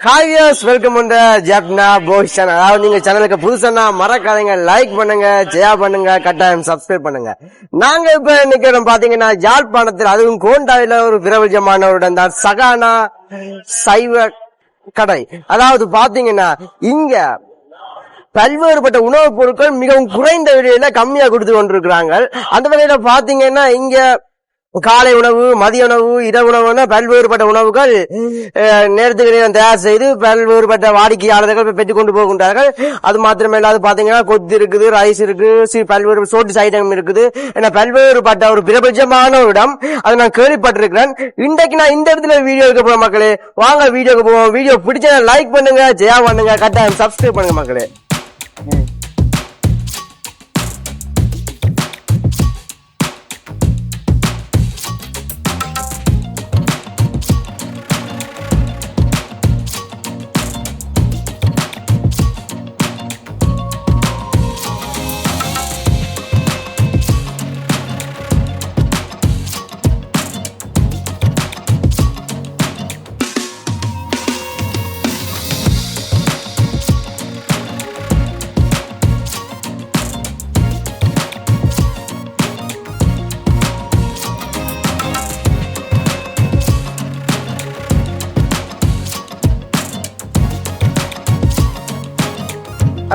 Hi welcome பண்ற Jaffna boys channel அதாவது நீங்க சேனலுக்கு புதுசுன்னா மறக்காதீங்க லைக் பண்ணுங்க ஜெயா பண்ணுங்க கட்டாயம் சப்ஸ்கிரைப் பண்ணுங்க. நாங்க இப்ப நிக்கிறோம் பாத்தீங்கன்னா யாழ்ப்பாணத்தில் அதுவும் கோண்டாவில ஒரு பிரபஞ்சமானவருடன் தான் சகானா சைவ கடை. அதாவது பாத்தீங்கன்னா இங்க பல்வேறுபட்ட உணவுப் பொருட்கள் மிகவும் குறைந்த விலையில கம்மியா கொடுத்து கொண்டிருக்கிறாங்க. அந்த வகையில பாத்தீங்கன்னா இங்க காலை உணவு மதிய உணவு இரவு உணவுன பல்வேறுபட்ட உணவுகள் நேரத்துக்கு நேரம் தயார் செய்து பல்வேறுபட்ட வாடிக்கையாளர்கள் பெற்றுக் கொண்டு போகின்றார்கள். அது மாத்திரமில்லாது பாத்தீங்கன்னா கொத்து இருக்குது ரைஸ் இருக்கு சி- பல்வேறு சோட்டு ஐட்டம் இருக்குது என பல்வேறுபட்ட ஒரு பிரபஞ்சமான ஒரு இடம். அதை நான் கேள்விப்பட்டிருக்கிறேன். இன்றைக்கு நான் இந்த இடத்துல வீடியோ எடுக்க போறேன் மக்களே. வாங்க வீடியோக்கு போவோம். வீடியோ பிடிச்சா லைக் பண்ணுங்க ஜெயா பண்ணுங்க கட்டாயம் சப்ஸ்கிரைப் பண்ணுங்க மக்களே.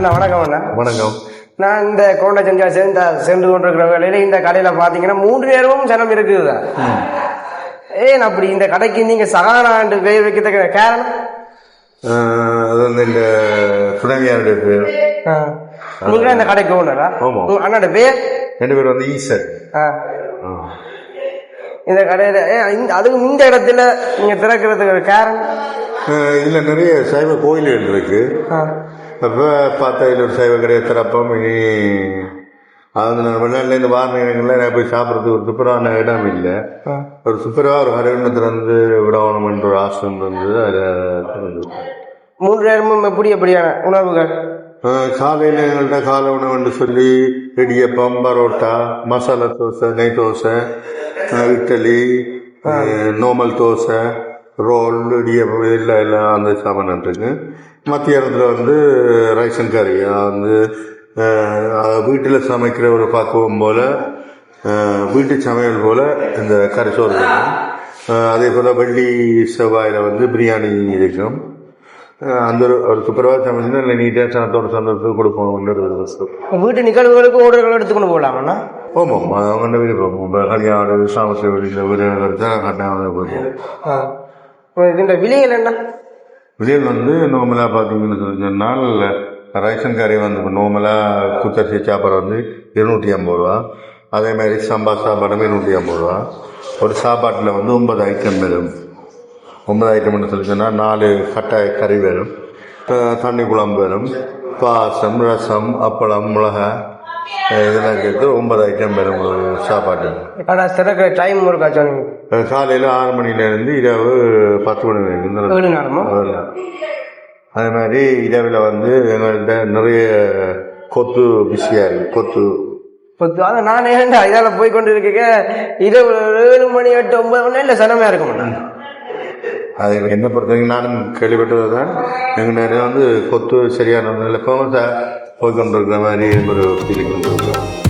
அண்ணா வணக்கம் அண்ணா. வணக்கம். நான் இந்த கோண்டை செஞ்சா சேர்ந்த சென்று கொண்டிருக்கிற வேலையில இந்த கடையில பாத்தீங்கன்னா மூன்று நேரமும் ஜனம் இருக்குது ஏன் அப்படி? இந்த கடைக்கு நீங்க சகானாண்டு பேர் வைக்கிறதுக்கு காரணம்? அது வந்து இந்த துணைவியாருடைய பேர் ஆ. நீங்க இந்த கடைக்கு ஓனரா? அண்ணாட பேர் ரெண்டு பேர் வந்து ஈசர். இந்த கடையில அதுவும் இந்த இடத்துல நீங்க திறக்கிறதுக்கு காரணம்? இதுல நிறைய சைவ கோயில்கள் இருக்கு. அப்ப பார்த்தா இதுல ஒரு சைவ கடையை திறப்போம் இனி அது நான் வெளிநாட்டுல இந்த வார நேரங்களில் நான் போய் சாப்பிட்றதுக்கு ஒரு துப்புரவான இடம் இல்லை. ஒரு துப்புரவா ஒரு அரவணை திறந்து விடணும்ன்ற ஒரு ஆசை வந்து அதில் திறந்து மூன்று நேரமும் எப்படி எப்படியான உணவுகள்? காலையில எங்கள்கிட்ட காலை உணவுன்னு சொல்லி இடியப்பம் பரோட்டா மசாலா தோசை நெய் தோசை இட்லி நார்மல் தோசை ரோல் இடியப்பம் எல்லாம் எல்லாம் அந்த சாமான் இருக்கு மத்தியானத்தில் வந்து ரைசன் கறி வந்து வீட்டில் சமைக்கிற ஒரு பக்குவம் போல் வீட்டு சமையல் போல் இந்த கறி சோறு இருக்கும். அதே போல் வெள்ளி செவ்வாயில் வந்து பிரியாணி இருக்கும். அந்த ஒரு துப்புரவா சமைச்சு இல்லை நீட்டாக சனத்தோட சந்தோஷத்துக்கு ஒரு வஸ்து. வீட்டு நிகழ்வுகளுக்கு ஓர்டர்கள் எடுத்துக்கொண்டு போகலாமண்ணா? ஆமாம் அவங்க விருப்பம் இப்போ கல்யாணம் சாமச வெளியில் விருதுகள் கட்டாயம் போகும் இதுன்ற விலைகள் என்ன? விலையில் வந்து நார்மலாக பார்த்தீங்கன்னு சொல்லி சொன்னால் ரைசன் கறி வந்து இப்போ நார்மலாக குத்தரிசி சாப்பாடு வந்து இருநூற்றி ஐம்பது ரூபா. அதே மாதிரி சம்பா சாப்பாடும் இருநூற்றி ஐம்பது ரூபா. ஒரு சாப்பாட்டில் வந்து ஒன்பது ஐட்டம் வரும். ஒன்பது ஐட்டம்னு சொல்லி சொன்னால் நாலு கட்டாய கறி வரும். தண்ணி குழம்பு வரும். பாசம் ரசம் அப்பளம் மிளகாய் அஹ் இதெல்லாம் சேர்த்து ஒன்பது ஐட்டம் வரும் ஒரு சாப்பாட்டு ஆனால் டைம் இருக்கா சொன்னீங்க? காலையில் ஆறு மணிலேருந்து இரவு பத்து மணி வரைக்கும். அதே மாதிரி இரவில் வந்து எங்கள்கிட்ட நிறைய கொத்து பிஸியாக இருக்குது கொத்து. இப்போ அதான் நான் ஏன்டா இதால போய் கொண்டு இருக்க இரவு ஏழு மணி எட்டு ஒன்பது மணி இல்லை சனமே இருக்கும் அது என்ன பொறுத்தவரைக்கும் நானும் கேள்விப்பட்டது தான். எங்கள் நிறைய வந்து கொத்து சரியான நல்ல ஃபேமஸாக போய் கொண்டிருக்கிற மாதிரி ஒரு ஃபீலிங் கொண்டிருக்கிறோம்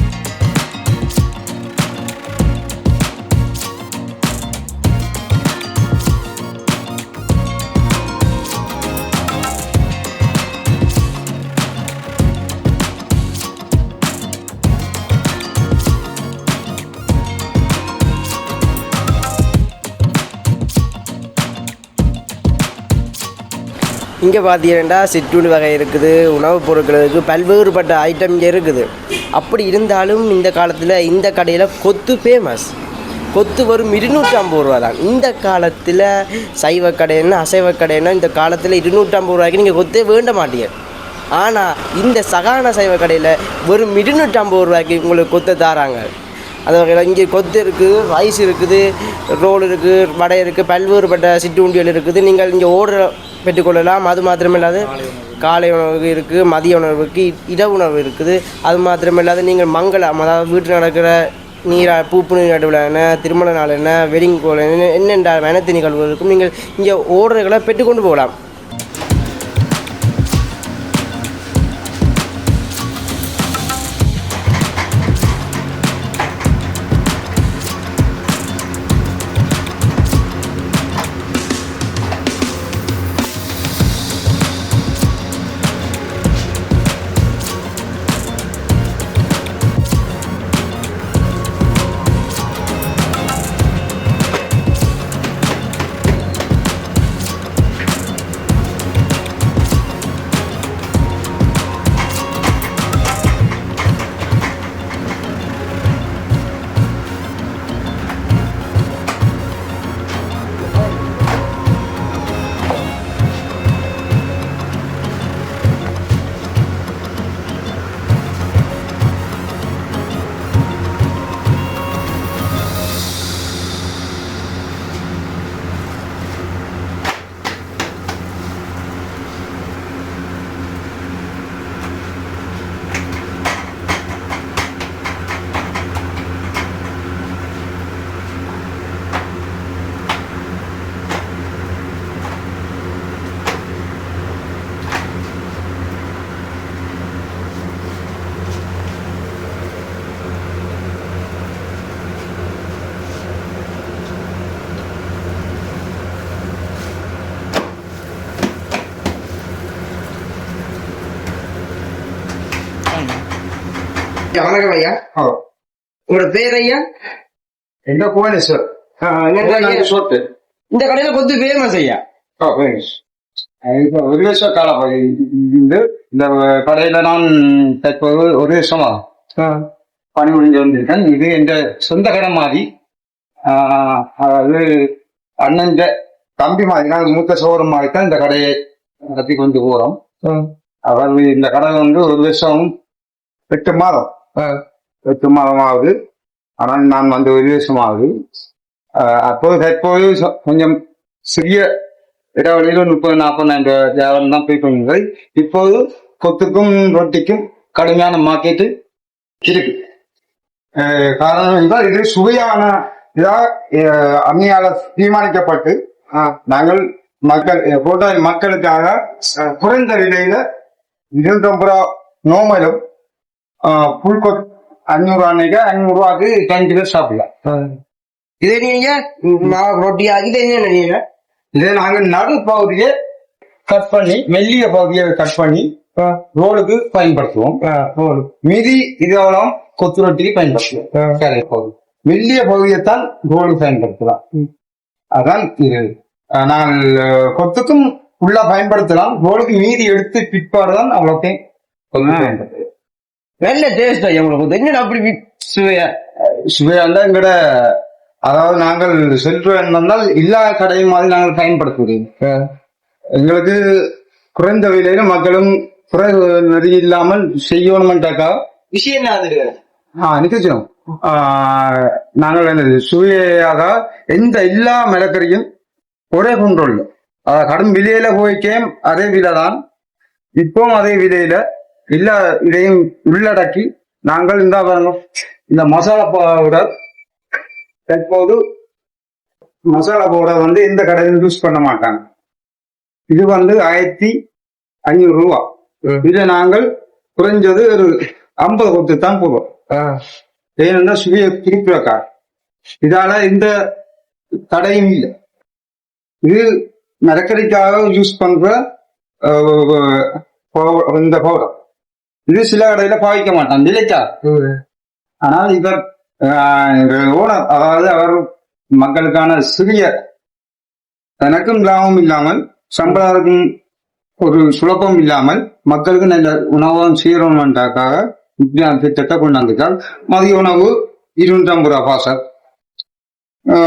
இங்கே பார்த்தீங்கன்னா சிற்றுண்டி வகை இருக்குது உணவுப் பொருட்கள் இருக்குது பல்வேறுபட்ட ஐட்டம் இங்கே இருக்குது. அப்படி இருந்தாலும் இந்த காலத்தில் இந்த கடையில் கொத்து ஃபேமஸ் கொத்து வரும் இருநூற்றி ஐம்பது ரூபா தான். இந்த காலத்தில் சைவ கடைன்னா அசைவ கடைன்னா இந்த காலத்தில் இருநூற்றி ஐம்பது ரூபாய்க்கு நீங்கள் கொத்தே வேண்ட மாட்டீங்க. ஆனால் இந்த சகான சைவ கடையில் வெறும் இருநூற்றி ஐம்பது ரூபாய்க்கு உங்களுக்கு கொத்தை தாராங்க. அந்த வகையில் இங்கே கொத்து இருக்குது ரைஸ் இருக்குது ரோல் இருக்குது வடை இருக்குது பல்வேறுபட்ட சிற்றுண்டிகள் இருக்குது. நீங்கள் இங்கே ஓடுற பெற்றுக்கொள்ளலாம். அது மாத்திரமில்லாது காலை உணவு இருக்குது மதிய உணவுக்கு இரவு உணவு இருக்குது. அது மாத்திரமில்லாது நீங்கள் மங்களம் அதாவது வீட்டில் நடக்கிற நீரா பூப்பு நடுவில் என்ன திருமண நாள் என்ன வெட்டிங் கோல் என்ன என்னென்ற நிகழ்வு நிகழ்வுகளுக்கும் நீங்கள் இங்கே ஓடுறதுகளை பெற்றுக்கொண்டு போகலாம். வணக்கம் ஐயா. உங்களோட பேர் ஐயா? எங்க புவனேஸ்வர் இந்த கடையில கொத்து ஃபேமஸ் ஐயா. ஒரு வருஷம் காலம் இருந்து இந்த கடையில நான் தற்போது ஒரு வருஷமா பணி முடிஞ்சு வந்திருக்கேன் இது என்ற சொந்த கடை மாதிரி. அதாவது அண்ணன் தம்பி மாதிரி நாங்கள் மூத்த சோரம் மாதிரி தான் இந்த கடையை நடத்தி கொண்டு போறோம். அதாவது இந்த கடை வந்து ஒரு வருஷம் எட்டு மாதம். எட்டு ஆகுது ஆனால் நான் வந்து ஒரு வருஷமாவது அப்போது தற்போது கொஞ்சம் சிறிய இடைவெளியில் முப்பது நாற்பதாயிரம் ரூபாய் தான் போய் கொண்டிருந்தது இப்போது கொத்துக்கும் ரொட்டிக்கும் கடுமையான மார்க்கெட்டு இருக்கு. காரணம் என்றால் இது சுவையான இதா அஹ் தீர்மானிக்கப்பட்டு நாங்கள் மக்கள் போட்ட மக்களுக்காக குறைந்த விலையில இருநூத்தம்பது நோமலும் புல்கொத் அஞ்சூறு ரூபாய்க்கு ஐநூறு ரூபாய்க்கு டென் கிலோ சாப்பிடலாம் இது மாவு ரொட்டி இது நீங்க இதை நாங்கள் நடு பகுதியை கட் பண்ணி மெல்லிய பகுதியை கட் பண்ணி ரோலுக்கு பயன்படுத்துவோம். மீதி இதோളം கொத்து ரொட்டிக்கு பயன்படுத்துவோம் மெல்லிய பகுதியைத்தான் ரோலுக்கு பயன்படுத்தலாம் அதான் இது நாங்கள் கொத்துக்கும் உள்ள பயன்படுத்தலாம் ரோலுக்கு மீதி எடுத்து பிற்பாடுதான் அவ்வளோக்கே கொத்து பயன்படுத்துவோம் நல்ல டேஸ்ட் கொத்து. என்ன அப்படி வி- சுவையா? சுவையாண்டா எங்கட அதாவது நாங்கள் செல்வ எண்ணம் எல்லா கடையும் மாதிரி நாங்கள் பயன்படுத்துகிறோம். எங்களுக்கு குறைந்த விலையில மக்களும் குறை நெறி இல்லாமல் செய்யணுமென்றாக்கா? விஷயம் என்ன ஆ நிச்சயம் நாங்கள் என்னது சுவையாக எந்த எல்லா மிளகரியும் ஒரே கொண்டுள்ள கடும் விலையில போய்க்கேன் அதே விலை தான் இப்பவும் அதே விலையில எல்லா இதையும் உள்ளடக்கி நாங்கள் இந்த இந்த மசாலா பவுடர் தற்போது மசாலா பவுடர் வந்து எந்த கடையிலும் யூஸ் பண்ண மாட்டாங்க. இது வந்து ஆயிரத்தி ஐநூறு ரூபா. இதை நாங்கள் குறைஞ்சது ஒரு ஐம்பது கொடுத்து தான் போதும் ஏனென்றா சுவையை திருப்பி வைக்காது இதால இந்த தடையும் இல்லை. இது மரக்கறிக்காக யூஸ் பண்ற இந்த பவுடர் இது சில கடையில பாவிக்க மாட்டான் விலைக்கா ஆனால் இவர் ஓனர் அதாவது அவர் மக்களுக்கான சிறிய தனக்கும் லாபம் இல்லாமல் சம்பளத்துக்கும் ஒரு சுலபம் இல்லாமல் மக்களுக்கு நல்ல உணவகம் செய்யணும்ன்றக்காக இப்படியான திட்டத்தை கொண்டாந்துட்டால் மதிய உணவு இருநூற்றம்பது ரூபா பாசர்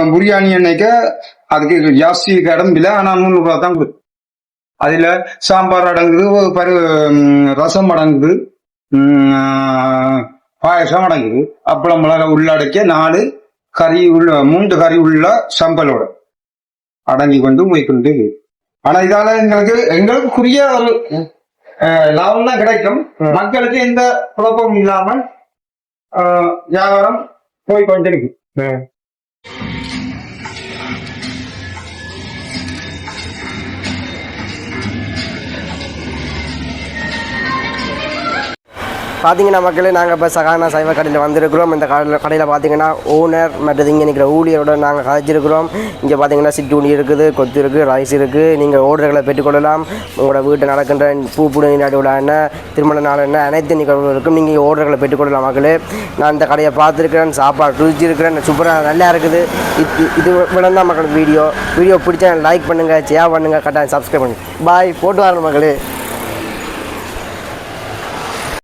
பிரியாணி எண்ணெய்க்கு அதுக்கு ஜாஸ்தி இடம் இல்லை ஆனால் முந்நூறுரூவா தான் கொடுக்கும் அதுல சாம்பார் அடங்குது பரு ரசம் அடங்குது பாயசம் அடங்குது அப்பளம் உள்ளடக்கிய நாலு கறி உள்ள மூன்று கறி உள்ள சம்பலோட அடங்கி கொண்டு போய் கொண்டு. இருக்கு. ஆனா இதால எங்களுக்கு எங்களுக்கு குறிய ஒரு லாபம் தான் கிடைக்கும். மக்களுக்கு எந்த குழப்பமும் இல்லாமல் வியாபாரம் போய் கொண்டிருக்கு. பார்த்தீங்கன்னா மக்களே நாங்கள் இப்போ சகானா சைவ கடையில் வந்திருக்கிறோம். இந்த கடையில் கடையில் பார்த்தீங்கன்னா ஓனர் மற்றது இங்கே நிற்கிற ஊழியரோட நாங்கள் கதைச்சிருக்கிறோம் இங்கே பார்த்தீங்கன்னா சிற்றுண்டி இருக்குது கொத்து இருக்குது ரைஸ் இருக்குது நீங்கள் ஆர்டர்களை பெற்றுக்கொள்ளலாம். உங்களோட வீட்டில் நடக்கின்ற பூ புடு நீராடி என்ன திருமண நாள் என்ன அனைத்து நிகழ்வுகளும் இருக்கும். நீங்கள் ஆர்டர்களை பெற்றுக்கொள்ளலாம் மக்களே. நான் இந்த கடையை பார்த்துருக்கிறேன் சாப்பாடு ருச்சிருக்கிறேன் சூப்பராக நல்லா இருக்குது. இது இது விட தான் மக்களுக்கு வீடியோ வீடியோ பிடிச்சா லைக் பண்ணுங்கள் ஷேர் பண்ணுங்கள் கட்டாயம் சப்ஸ்கிரைப் பண்ணுங்கள் பாய் போட்டு வரணும் மக்களே.